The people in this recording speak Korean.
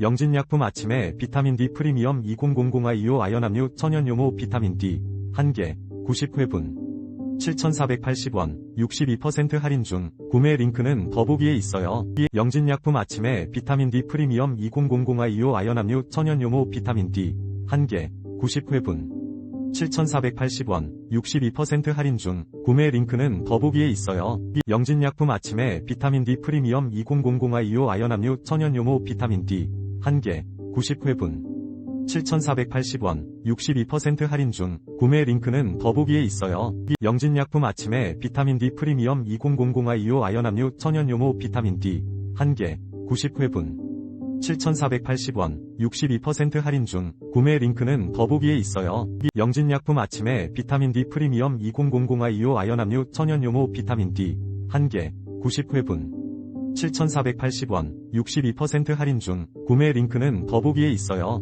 영진약품 아침에 비타민 D 프리미엄 2000I2O 아연함유 천연요모 비타민 D 1개 90회분 7,480원 62% 할인 중 구매 링크는 더보기에 있어요. 영진약품 아침에 비타민 D 프리미엄 2000I2O 아연함유 천연요모 비타민 D 1개 90회분 7,480원 62% 할인 중 구매 링크는 더보기에 있어요. 영진약품 아침에 비타민 D 프리미엄 2000I2O 아연함유 천연요모 비타민 D 1개 90회분. 7,480원 62% 할인 중 구매 링크는 더보기에 있어요. 영진약품 아침에 비타민 D 프리미엄 2000I2O 아연함유 천연요모 비타민 D. 1개 90회분. 7,480원 62% 할인 중 구매 링크는 더보기에 있어요. 영진약품 아침에 비타민 D 프리미엄 2000I2O 아연함유 천연요모 비타민 D. 1개 90회분 7,480원 62% 할인 중 구매 링크는 더보기에 있어요.